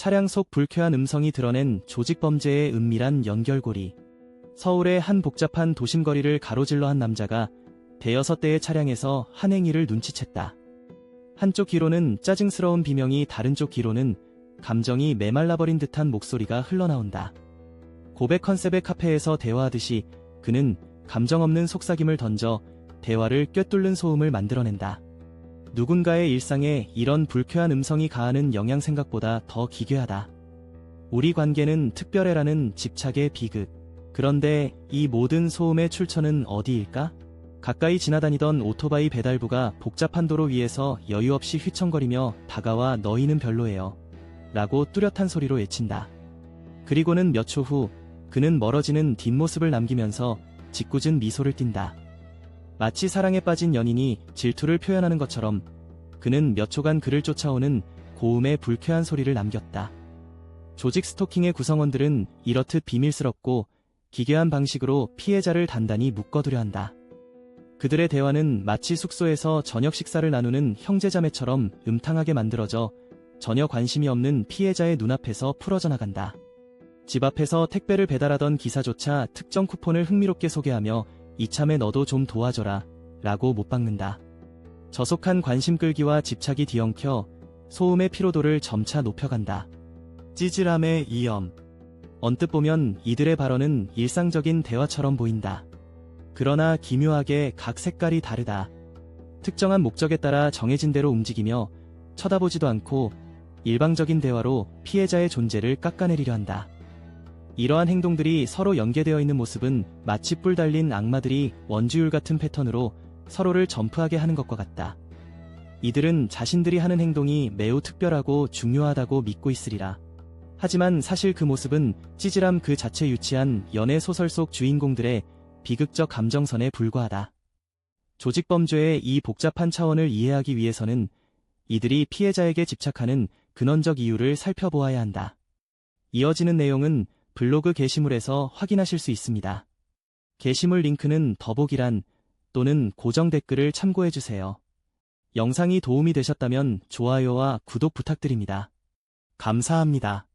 차량 속 불쾌한 음성이 드러낸 조직범죄의 은밀한 연결고리. 서울의 한 복잡한 도심거리를 가로질러 한 남자가 대여섯 대의 차량에서 한 행위를 눈치챘다. 한쪽 귀로는 짜증스러운 비명이 다른 쪽 귀로는 감정이 메말라버린 듯한 목소리가 흘러나온다. 고백 컨셉의 카페에서 대화하듯이 그는 감정 없는 속삭임을 던져 대화를 꿰뚫는 소음을 만들어낸다. 누군가의 일상에 이런 불쾌한 음성이 가하는 영향 생각보다 더 기괴하다. 우리 관계는 특별해라는 집착의 비극. 그런데 이 모든 소음의 출처는 어디일까? 가까이 지나다니던 오토바이 배달부가 복잡한 도로 위에서 여유 없이 휘청거리며 다가와 너희는 별로예요. 라고 뚜렷한 소리로 외친다. 그리고는 몇 초 후 그는 멀어지는 뒷모습을 남기면서 짓궂은 미소를 띈다. 마치 사랑에 빠진 연인이 질투를 표현하는 것처럼 그는 몇 초간 그를 쫓아오는 고음의 불쾌한 소리를 남겼다. 조직 스토킹의 구성원들은 이렇듯 비밀스럽고 기괴한 방식으로 피해자를 단단히 묶어두려 한다. 그들의 대화는 마치 숙소에서 저녁 식사를 나누는 형제자매처럼 음탕하게 만들어져 전혀 관심이 없는 피해자의 눈앞에서 풀어져 나간다. 집 앞에서 택배를 배달하던 기사조차 특정 쿠폰을 흥미롭게 소개하며 이참에 너도 좀 도와줘라 라고 못 박는다. 저속한 관심 끌기와 집착이 뒤엉켜 소음의 피로도를 점차 높여간다. 찌질함의 이염. 언뜻 보면 이들의 발언은 일상적인 대화처럼 보인다. 그러나 기묘하게 각 색깔이 다르다. 특정한 목적에 따라 정해진 대로 움직이며 쳐다보지도 않고 일방적인 대화로 피해자의 존재를 깎아내리려 한다. 이러한 행동들이 서로 연계되어 있는 모습은 마치 뿔 달린 악마들이 원주율 같은 패턴으로 서로를 점프하게 하는 것과 같다. 이들은 자신들이 하는 행동이 매우 특별하고 중요하다고 믿고 있으리라. 하지만 사실 그 모습은 찌질함 그 자체 유치한 연애 소설 속 주인공들의 비극적 감정선에 불과하다. 조직범죄의 이 복잡한 차원을 이해하기 위해서는 이들이 피해자에게 집착하는 근원적 이유를 살펴보아야 한다. 이어지는 내용은 블로그 게시물에서 확인하실 수 있습니다. 게시물 링크는 더보기란 또는 고정 댓글을 참고해주세요. 영상이 도움이 되셨다면 좋아요와 구독 부탁드립니다. 감사합니다.